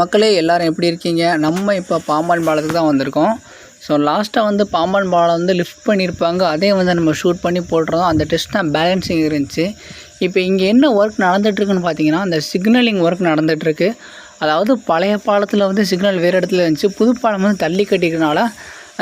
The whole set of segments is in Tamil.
மக்களே எல்லாரும் எப்படி இருக்கீங்க? நம்ம இப்போ பாம்பன் பாலத்துக்கு தான் வந்திருக்கோம். ஸோ லாஸ்ட்டாக வந்து பாம்பன் பாலம் வந்து லிஃப்ட் பண்ணியிருப்பாங்க. அதையும் வந்து நம்ம ஷூட் பண்ணி போட்டுருந்தோம். அந்த டெஸ்ட் தான் பேலன்சிங் இருந்துச்சு. இப்போ இங்கே என்ன ஒர்க் நடந்துகிட்ருக்குன்னு பார்த்தீங்கன்னா அந்த சிக்னலிங் ஒர்க் நடந்துகிட்ருக்கு அதாவது பழைய பாலத்தில் வந்து சிக்னல் வேறு இடத்துல இருந்துச்சு. புது பாலம் வந்து தள்ளி கட்டிக்கிறனால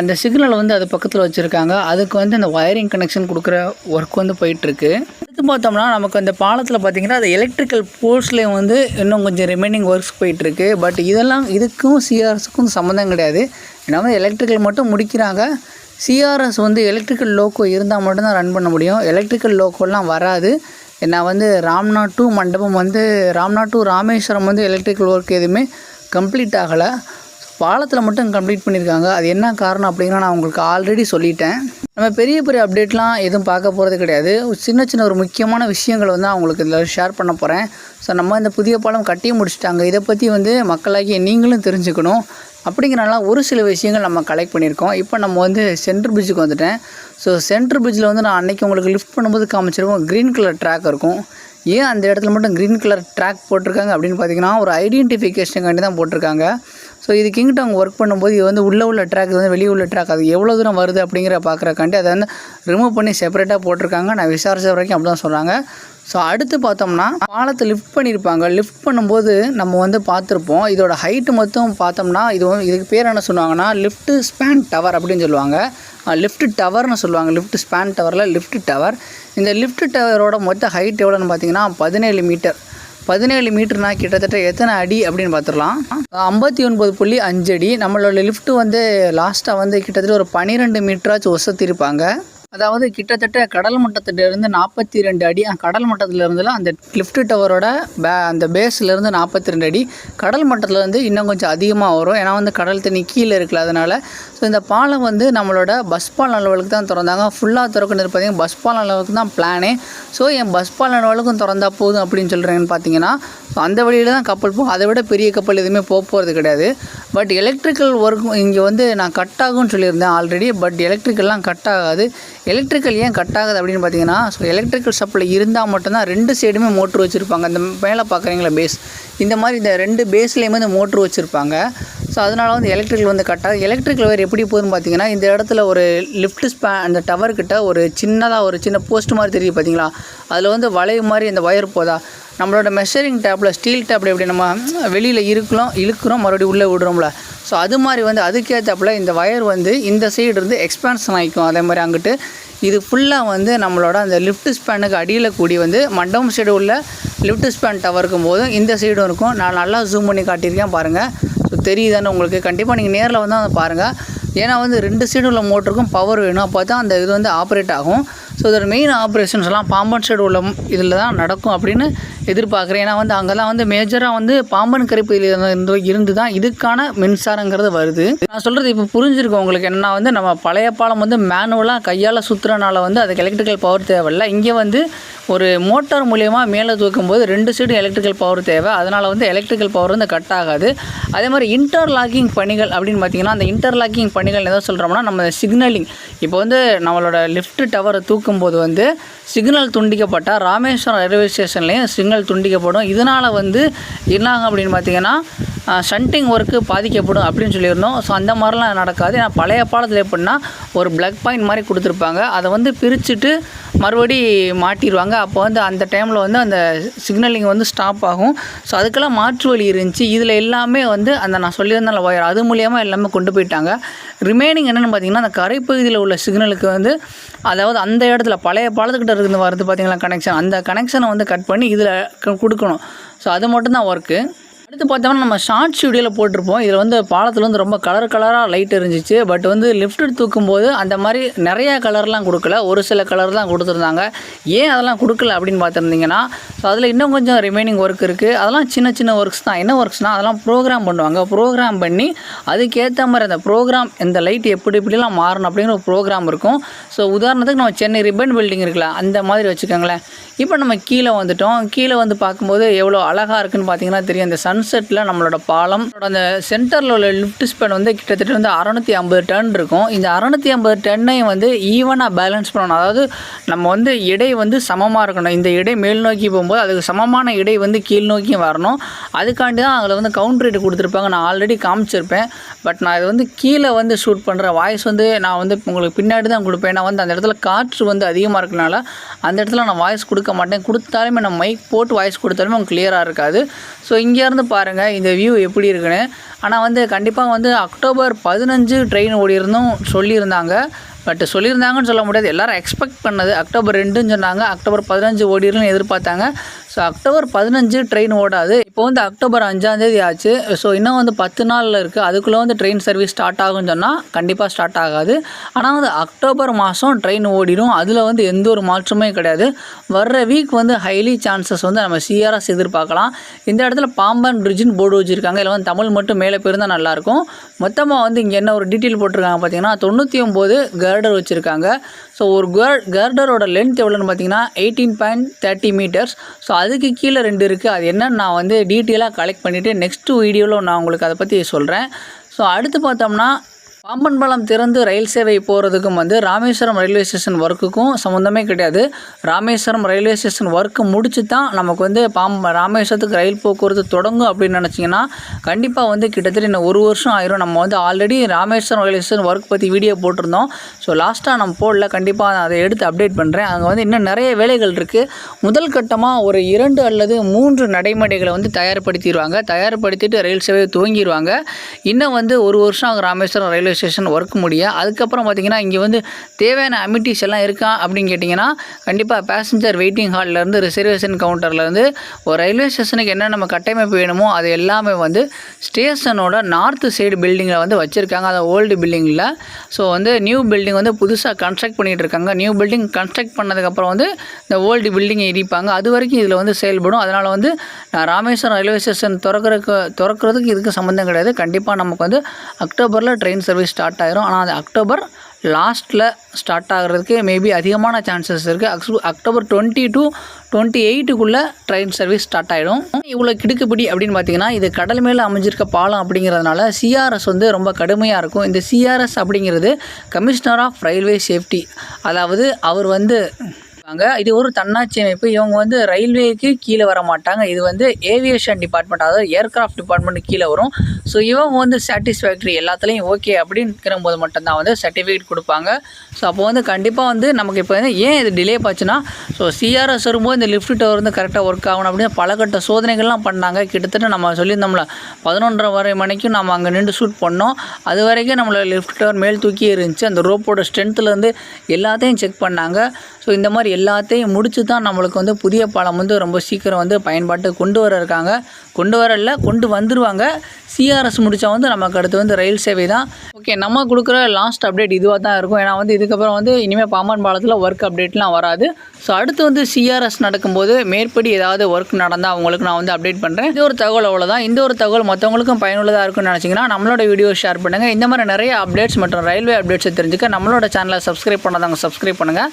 அந்த சிக்னலை வந்து அது பக்கத்தில் வச்சுருக்காங்க. அதுக்கு வந்து அந்த ஒயரிங் கனெக்ஷன் கொடுக்குற ஒர்க் வந்து போயிட்டுருக்கு. அடுத்து பார்த்தோம்னா நமக்கு அந்த பாலத்தில் பார்த்திங்கன்னா அது எலக்ட்ரிக்கல் போர்ஸ்லேயும் வந்து இன்னும் கொஞ்சம் ரிமைனிங் ஒர்க்ஸ் போயிட்டுருக்கு. பட் இதெல்லாம் இதுக்கும் சிஆர்எஸுக்கும் சம்மந்தம் கிடையாது. ஏன்னா வந்து எலக்ட்ரிக்கல் மட்டும் முடிக்கிறாங்க. சிஆர்எஸ் வந்து எலக்ட்ரிக்கல் லோக்கோ இருந்தால் மட்டும்தான் ரன் பண்ண முடியும். எலக்ட்ரிக்கல் லோக்கோலாம் வராது. நான் வந்து ராம்நாத் டூ மண்டபம் வந்து ராம்நாத் டூ ராமேஸ்வரம் வந்து எலக்ட்ரிக்கல் ஒர்க் எதுவுமே கம்ப்ளீட் ஆகலை. பாலத்தில் மட்டும் கம்ப்ளீட் பண்ணியிருக்காங்க அது என்ன காரணம் அப்படிங்கிற நான் உங்களுக்கு ஆல்ரெடி சொல்லிட்டேன். நம்ம பெரிய பெரிய அப்டேட்லாம் எதுவும் பார்க்க போகிறது கிடையாது. ஒரு சின்ன சின்ன ஒரு முக்கியமான விஷயங்களை வந்து நான் இதில் ஷேர் பண்ண போகிறேன் ஸோ நம்ம இந்த புதிய பாலம் கட்டி முடிச்சிட்டாங்க. இதை பற்றி வந்து மக்களாகிய நீங்களும் தெரிஞ்சுக்கணும். அப்படிங்கிறனால ஒரு சில விஷயங்கள் நம்ம கலெக்ட் பண்ணியிருக்கோம். இப்போ நம்ம வந்து சென்ட்ரு பிரிட்ஜுக்கு வந்துட்டேன். ஸோ சென்ட்ரு பிரிட்ஜில் வந்து நான் அன்றைக்கி உங்களுக்கு லிஃப்ட் பண்ணும்போது காமிச்சிருக்கோம். க்ரீன் கலர் ட்ராக் இருக்கும். ஏன் அந்த இடத்துல மட்டும் க்ரீன் கலர் ட்ராக் போட்டிருக்காங்க அப்படின்னு பார்த்தீங்கன்னா ஒரு ஐடென்டிஃபிகேஷனுக்காண்டி தான் போட்டிருக்காங்க. ஸோ இது கிங் அவங்க ஒர்க் பண்ணும்போது இது வந்து உள்ளே உள்ள ட்ராக் வந்து வெளியே உள்ள ட்ராக் அது எவ்வளோ தூரம் வருது அப்படிங்கிற பார்க்குறக்காண்டி அதை வந்து ரிமூவ் பண்ணி செப்பரேட்டாக போட்டிருக்காங்க. நான் விசாரிச்ச வரைக்கும் அப்படி தான் சொல்கிறாங்க ஸோ அடுத்து பார்த்தோம்னா பாலத்தை லிஃப்ட் பண்ணியிருப்பாங்க. லிஃப்ட் பண்ணும்போது நம்ம வந்து பார்த்துருப்போம். இதோட ஹைட்டு மொத்தம் பார்த்தோம்னா இது வந்து இதுக்கு பேர் என்ன சொல்லுவாங்கன்னா லிஃப்ட்டு ஸ்பேன் டவர் அப்படின்னு சொல்லுவாங்க. லிஃப்ட் டவர்னு சொல்லுவாங்க. லிஃப்ட் ஸ்பேன் டவரில் லிஃப்ட் டவர் இந்த லிஃப்ட் டவரோட மொத்த ஹைட் எவ்வளோன்னு பார்த்தீங்கன்னா பதினேழு மீட்டர் பதினேழு மீட்டர்னா கிட்டத்தட்ட எத்தனை அடி அப்படின்னு பார்த்துடலாம். ஐம்பத்தி ஒன்பது புள்ளி அஞ்சு அடி. நம்மளோட லிஃப்ட் வந்து லாஸ்ட்டாக வந்து கிட்டத்தட்ட ஒரு பன்னிரெண்டு மீட்டராச்சும் ஒசத்திருப்பாங்க அதாவது கிட்டத்தட்ட கடல் மட்டத்திலிருந்து நாற்பத்தி ரெண்டு அடி கடல் மட்டத்திலிருந்துலாம் அந்த லிஃப்ட் டவரோட பே அந்த பேஸ்லேருந்து நாற்பத்தி ரெண்டு அடி. கடல் மட்டத்தில் வந்து இன்னும் கொஞ்சம் அதிகமாக வரும். ஏன்னா வந்து கடல் தண்ணி கீழே இருக்குல்ல அதனால். ஸோ இந்த பாலம் வந்து நம்மளோட பஸ் பாலம் அளவுக்கு தான் திறந்தாங்க. ஃபுல்லாக திறக்கணும் பார்த்தீங்கன்னா பஸ் பாலம் அளவுக்கு தான் பிளானே ஸோ என் பஸ் பாலம் அளவுக்கும் திறந்தா போதும் அப்படின்னு சொல்கிறேன்னு பார்த்தீங்கன்னா ஸோ அந்த வழியில் தான் கப்பல் போகும் அதை விட பெரிய கப்பல் எதுவுமே போக போகிறது கிடையாது. பட் எலக்ட்ரிக்கல் ஒர்க் இங்கே வந்து நான் கட் ஆகும்னு சொல்லியிருந்தேன் ஆல்ரெடி பட் எலக்ட்ரிக்கல்லாம் கட் ஆகாது. எலக்ட்ரிக்கல் ஏன் கட் ஆகுது அப்படின்னு பார்த்தீங்கன்னா ஸோ எலக்ட்ரிக்கல் சப்ளை இருந்தால் மட்டும்தான் ரெண்டு சைடுமே மோட்ரு வச்சுருப்பாங்க. அந்த மேலே பார்க்குறீங்களா பேஸ் இந்த மாதிரி இந்த ரெண்டு பேஸ்லேயுமே இந்த மோட்ரு வச்சுருப்பாங்க. ஸோ அதனால் வந்து எலக்ட்ரிக்கல் வந்து கட் ஆகுது. எலக்ட்ரிக்கல் வேறு எப்படி போகுதுன்னு பார்த்தீங்கன்னா இந்த இடத்துல ஒரு லிஃப்ட் ஸ்பே அந்த டவர்கிட்ட ஒரு சின்னதாக ஒரு சின்ன போஸ்ட் மாதிரி தெரியுது பார்த்தீங்களா அதில் வந்து வளைவு மாதிரி இந்த ஒயர் போதா? நம்மளோட மெஷரிங் டேப்பில் ஸ்டீல் டேப்பில் எப்படி நம்ம வெளியில் இருக்கிறோம் இழுக்கிறோம் மறுபடியும் உள்ளே விடுறோம்ல? ஸோ அது மாதிரி வந்து அதுக்கேற்றப்பில் இந்த ஒயர் வந்து இந்த சைடு இருந்து எக்ஸ்பான்ஷன் ஆகிக்கும் அதே மாதிரி அங்கிட்டு இது ஃபுல்லாக வந்து நம்மளோட அந்த லிஃப்ட் ஸ்பேனுக்கு அடியில் கூடி வந்து மண்டபம் சைடு உள்ள லிஃப்ட் ஸ்பேன் டவர் போதும் இந்த சைடும் இருக்கும். நான் நல்லா ஜூம் பண்ணி காட்டியிருக்கேன் பாருங்கள் ஸோ தெரியுதானே உங்களுக்கு கண்டிப்பாக நீங்கள் நேரில் வந்து அதை பாருங்கள் ஏன்னா வந்து ரெண்டு சைடு உள்ள மோட்டருக்கும் பவர் வேணும். அப்போ தான் அந்த இது வந்து ஆப்ரேட் ஆகும். ஸோ இதோட மெயின் ஆப்ரேஷன்ஸ் எல்லாம் பாம்பன் சைடு உள்ள இதில் தான் நடக்கும் அப்படின்னு எதிர்பார்க்குறேன். ஏன்னா வந்து அங்கெல்லாம் வந்து மேஜராக வந்து பாம்பன் கரைப்பதில் இருந்து இருந்து தான் இதுக்கான மின்சாரங்கிறது வருது. நான் சொல்கிறது இப்போ புரிஞ்சிருக்கோம் உங்களுக்கு. என்னன்னா வந்து நம்ம பழைய பாலம் வந்து மேனுவலாக கையால் சுற்றுறனால வந்து அதுக்கு எலக்ட்ரிக்கல் பவர் தேவையில்ல. இங்கே வந்து ஒரு மோட்டார் மூலியமாக மேலே தூக்கும்போது ரெண்டு சைடும் எலக்ட்ரிக்கல் பவர் தேவை. அதனால் வந்து எலக்ட்ரிக்கல் பவர் வந்து கட் ஆகாது. அதே மாதிரி இன்டர்லாக்கிங் பணிகள் அப்படின்னு பார்த்தீங்கன்னா அந்த இன்டர்லாக்கிங் பணிகள் எதாவது சொல்கிறோம்னா நம்ம சிக்னலிங் இப்போ வந்து நம்மளோட லிஃப்ட் டவரை தூக்கும்போது வந்து சிக்னல் துண்டிக்கப்பட்டால் ராமேஸ்வரம் ரயில்வே ஸ்டேஷன்லேயும் சிக்னல் துண்டிக்கப்படும். இதனால் வந்து என்னாகும் அப்படின்னு பார்த்தீங்கன்னா ஷண்டிங் ஒர்க்கு பாதிக்கப்படும் அப்படின்னு சொல்லியிருந்தோம். ஸோ அந்த மாதிரிலாம் நடக்காது. ஏன்னா பழைய பாலத்தில் எப்படின்னா ஒரு பிளக் பாயிண்ட் மாதிரி கொடுத்துருப்பாங்க. அதை வந்து பிரிச்சுட்டு மறுபடி மாட்டிடுவாங்க அப்போ வந்து அந்த டைமில் வந்து அந்த சிக்னலிங் வந்து ஸ்டாப் ஆகும். ஸோ அதுக்கெல்லாம் மாற்று வழி இருந்துச்சு. இதில் எல்லாமே வந்து அந்த நான் சொல்லியிருந்தால ஒயர் அது மூலியமாக எல்லாமே கொண்டு போயிட்டாங்க. ரிமைனிங் என்னென்னு பார்த்தீங்கன்னா அந்த கரைப்பகுதியில் உள்ள சிக்னலுக்கு வந்து அதாவது அந்த இடத்துல பழைய பாலத்துக்கிட்ட இருந்து வருது பார்த்தீங்களா கனெக்ஷன் அந்த கனெக்ஷனை வந்து கட் பண்ணி இதில் கொடுக்கணும். ஸோ அது மட்டும்தான் ஒர்க்கு அடுத்து பார்த்தோம்னா நம்ம ஷார்ட் வீடியோவில் போட்டிருப்போம். இதில் வந்து பாலத்தில் வந்து ரொம்ப கலர் கலராக லைட் இருந்துச்சு. பட் வந்து லிஃப்ட் தூக்கும்போது அந்த மாதிரி நிறையா கலர்லாம் கொடுக்கல. ஒரு சில கலர் தான் கொடுத்துருந்தாங்க. ஏன் அதெல்லாம் கொடுக்கல அப்படின்னு பார்த்துருந்தீங்கன்னா ஸோ அதில் இன்னும் கொஞ்சம் ரிமைனிங் ஒர்க் இருக்குது அதெல்லாம் சின்ன சின்ன ஒர்க்ஸ் தான். என்ன ஒர்க்ஸ்னால் அதெல்லாம் ப்ரோக்ராம் பண்ணுவாங்க. ப்ரோக்ராம் பண்ணி அதுக்கேற்ற மாதிரி அந்த ப்ரோக்ராம் இந்த லைட் எப்படி இப்படிலாம் மாறணும் அப்படிங்கிற ஒரு ப்ரோக்ராம் இருக்கும். ஸோ உதாரணத்துக்கு நம்ம சென்னை ரிப்பன் பில்டிங் இருக்குல்ல அந்த மாதிரி வச்சுக்கோங்களேன். இப்போ நம்ம கீழே வந்துட்டோம். கீழே வந்து பார்க்கும்போது எவ்வளோ அழகாக இருக்குன்னு பார்த்தீங்கன்னா தெரியும். அந்த சன் சன்செட்டில் நம்மளோட பாலம் அந்த சென்டரில் உள்ள லிஃப்ட் ஸ்பேன் வந்து கிட்டத்தட்ட வந்து அறநூற்றி ஐம்பது டன் இருக்கும். இந்த அறநூற்றி ஐம்பது டன்னையும் வந்து ஈவனாக பேலன்ஸ் பண்ணணும். அதாவது நம்ம வந்து இடை வந்து சமமாக இருக்கணும். இந்த இடை மேல் நோக்கி போகும்போது அதுக்கு சமமான இடை வந்து கீழ் நோக்கியும் வரணும். அதுக்காண்டி தான் அதில் வந்து கவுண்டர் ரேட் கொடுத்துருப்பாங்க. நான் ஆல்ரெடி காமிச்சிருப்பேன். பட் நான் இது வந்து கீழே வந்து ஷூட் பண்ணுற வாய்ஸ் வந்து நான் வந்து உங்களுக்கு பின்னாடி தான் கொடுப்பேன். நான் வந்து அந்த இடத்துல காற்று வந்து அதிகமாக இருக்கனால அந்த இடத்துல நான் வாய்ஸ் கொடுக்க மாட்டேன். கொடுத்தாலுமே நான் மைக் போட்டு வாய்ஸ் கொடுத்தாலுமே உங்களுக்கு கிளியராக இருக்காது. ஸோ இங்கேருந்து பாருங்கள் இந்த வியூ எப்படி இருக்குன்னு. ஆனால் வந்து கண்டிப்பாக வந்து அக்டோபர் பதினஞ்சு ட்ரெயின் ஓடிருந்தும் சொல்லியிருந்தாங்க. பட் சொல்லியிருந்தாங்கன்னு சொல்ல முடியாது. எல்லாரும் எக்ஸ்பெக்ட் பண்ணது அக்டோபர் ரெண்டுன்னு சொன்னாங்க. அக்டோபர் பதினஞ்சு ஓடிருன்னு எதிர்பார்த்தாங்க. ஸோ அக்டோபர் பதினஞ்சு ட்ரெயின் ஓடாது. இப்போ வந்து அக்டோபர் அஞ்சாந்தேதி ஆச்சு. ஸோ இன்னும் வந்து பத்து நாளில் இருக்குது அதுக்குள்ளே வந்து ட்ரெயின் சர்வீஸ் ஸ்டார்ட் ஆகும்னு சொன்னால் கண்டிப்பாக ஸ்டார்ட் ஆகாது. ஆனால் வந்து அக்டோபர் மாதம் ட்ரெயின் ஓடிடும் அதில் வந்து எந்த ஒரு மாற்றமே கிடையாது. வர்ற வீக் வந்து ஹைலி சான்சஸ் வந்து நம்ம சிஆர்எஸ் எதிர்பார்க்கலாம். இந்த இடத்துல பாம்பன் பிரிட்ஜின்னு போர்டு வச்சுருக்காங்க. இல்லை வந்து தமிழ் மட்டும் மேலே போயிருந்தால் நல்லாயிருக்கும் மொத்தமாக வந்து இங்கே என்ன ஒரு டீட்டெயில் போட்டிருக்காங்க பார்த்தீங்கன்னா தொண்ணூற்றி ஒம்பது கர்டர் வச்சுருக்காங்க. ஸோ ஒரு கர் கர்டரோட லென்த் எவ்வளோன்னு பார்த்தீங்கன்னா eighteen point thirty metres so அதுக்கு கீழே ரெண்டு இருக்குது அது என்னன்னு நான் வந்து டீட்டெயிலாக கலெக்ட் பண்ணிவிட்டு நெக்ஸ்ட்டு வீடியோவில் நான் உங்களுக்கு அதை பற்றி சொல்கிறேன் ஸோ அடுத்து பார்த்தோம்னா பாம்பன் பாலம் திறந்து ரயில் சேவை போகிறதுக்கும் வந்து ராமேஸ்வரம் ரயில்வே ஸ்டேஷன் ஒர்க்குக்கும் சம்மந்தமே கிடையாது. ராமேஸ்வரம் ரயில்வே ஸ்டேஷன் ஒர்க்கு முடிச்சு தான் நமக்கு வந்து பாம்ப ராமேஸ்வரத்துக்கு ரயில் போக்குவரத்து தொடங்கும் அப்படின்னு நினச்சிங்கன்னா கண்டிப்பாக வந்து கிட்டத்தட்ட இன்னும் ஒரு வருஷம் ஆயிரும். நம்ம வந்து already Rameswaram railway station work பற்றி வீடியோ போட்டிருந்தோம். ஸோ லாஸ்ட்டாக நம்ம போடல. கண்டிப்பாக நான் அதை எடுத்து அப்டேட் பண்ணுறேன் அங்கே வந்து இன்னும் நிறைய வேலைகள் இருக்குது முதல் கட்டமாக ஒரு இரண்டு அல்லது மூன்று நடைமுறைகளை வந்து தயார்படுத்திடுவாங்க. தயார்படுத்திட்டு ரயில் சேவையை துவங்கிடுவாங்க. இன்னும் வந்து ஒரு வருஷம் ராமேஸ்வரம் ரயில்வே ஸ்டேஷன் ஒர்க் முடிய அதுக்கப்புறம் பார்த்திங்கன்னா இங்கே வந்து தேவையான அமிட்டிஸ் எல்லாம் இருக்கா அப்படின்னு கேட்டிங்கன்னா கண்டிப்பாக பேசஞ்சர் வெயிட்டிங் ஹால்லேருந்து ரிசர்வேஷன் கவுண்டர்லேருந்து ஒரு ரயில்வே ஸ்டேஷனுக்கு என்ன நம்ம கட்டமைப்பு வேணுமோ அது எல்லாமே வந்து ஸ்டேஷனோட நார்த்து சைடு பில்டிங்கில் வந்து வச்சுருக்காங்க. அதை ஓல்டு பில்டிங்கில் ஸோ வந்து நியூ பில்டிங் வந்து புதுசாக கன்ஸ்ட்ரக்ட் பண்ணிகிட்டு இருக்காங்க. நியூ பில்டிங் கன்ஸ்ட்ரக்ட் பண்ணதுக்கப்புறம் வந்து இந்த ஓல்டு பில்டிங்கை இடிப்பாங்க. அது வரைக்கும் இதில் வந்து செயல்படும். அதனால் வந்து நான் ராமேஸ்வரம் ரயில்வே ஸ்டேஷன் திறக்கிறதுக்கு திறக்கிறதுக்கு இதுக்கு சம்மந்தம் கிடையாது. கண்டிப்பாக நமக்கு வந்து அக்டோபரில் ட்ரெயின் சர்வீஸ் ஸ்டார்ட் ஆகிரும் ஆனால் அது அக்டோபர் லாஸ்ட்டில் ஸ்டார்ட் ஆகிறதுக்கு மேபி அதிகமான சான்சஸ் இருக்குது அக்ஸ் அக்டோபர் டுவெண்ட்டி டு டுவெண்ட்டி எயிட்டுக்குள்ளே ட்ரெயின் சர்வீஸ் ஸ்டார்ட் ஆகிடும் இவ்வளோ கிடுக்குப்பிடி அப்படின்னு பார்த்தீங்கன்னா இது கடல் மேலே அமைஞ்சிருக்க பாலம் அப்படிங்கிறதுனால சிஆர்எஸ் வந்து ரொம்ப கடுமையாக இருக்கும். இந்த சிஆர்எஸ் அப்படிங்கிறது கமிஷனர் ஆஃப் ரயில்வே சேஃப்டி அதாவது அவர் வந்து இருக்காங்க. இது ஒரு தன்னாட்சி அமைப்பு. இவங்க வந்து ரயில்வேக்கு கீழே வர மாட்டாங்க. இது வந்து ஏவியேஷன் டிபார்ட்மெண்ட் அதாவது ஏர்கிராஃப்ட் டிபார்ட்மெண்ட் கீழே வரும். ஸோ இவங்க வந்து சாட்டிஸ்ஃபேக்ட்ரி எல்லாத்துலேயும் ஓகே அப்படிங்கிற போது மட்டும்தான் வந்து சர்டிஃபிகேட் கொடுப்பாங்க. ஸோ அப்போ வந்து கண்டிப்பாக வந்து நமக்கு இப்போ வந்து ஏன் இது டிலே ஆச்சுன்னா ஸோ சிஆர்எஸ் வரும்போது இந்த லிஃப்ட் டவர் வந்து கரெக்டாக ஒர்க் ஆகணும் அப்படின்னு பலகட்ட சோதனைகள்லாம் பண்ணாங்க. கிட்டத்தட்ட நம்ம சொல்லியிருந்தோம்ல பதினொன்றரை வரை மணிக்கும் நம்ம அங்கே நின்று ஷூட் பண்ணோம். அது வரைக்கும் நம்மளை லிஃப்ட் டவர் மேல் தூக்கி இருந்துச்சு. அந்த ரோப்போட ஸ்ட்ரென்த்துலேருந்து எல்லாத்தையும் செக் பண்ணாங்க. ஸோ இந்த மாதிரி எல்லாத்தையும் முடிச்சு தான் நம்மளுக்கு வந்து புதிய பாலம் வந்து ரொம்ப சீக்கிரம் வந்து பயன்பாட்டு கொண்டு வர இருக்காங்க. கொண்டு வரல கொண்டு வந்துடுவாங்க சிஆர்எஸ் முடித்தா வந்து நமக்கு அடுத்து வந்து ரயில் சேவை தான். ஓகே நம்ம கொடுக்குற லாஸ்ட் அப்டேட் இதுவாக தான் இருக்கும். ஏன்னா வந்து இதுக்கப்புறம் வந்து இனிமேல் பாம்பன் பாலத்தில் ஒர்க் அப்டேட்லாம் வராது. ஸோ அடுத்து வந்து சிஆர்எஸ் நடக்கும்போது மேற்படி ஏதாவது ஒர்க் நடந்தால் அவங்களுக்கு நான் வந்து அப்டேட் பண்ணுறேன் இது ஒரு தகவல் அவ்வளோதான் இந்த ஒரு தகவல் மற்றவங்களுக்கும் பயனுள்ளதாக இருக்கும்னு நினச்சிங்கன்னா நம்மளோட வீடியோ ஷேர் பண்ணுங்கள் இந்த மாதிரி நிறைய அப்டேட்ஸ் மற்றும் ரயில்வே அப்டேட்ஸை தெரிஞ்சுக்க நம்மளோட சேனலை சப்ஸ்கிரைப் பண்ணாதவங்க சப்ஸ்கிரைப் பண்ணுங்கள்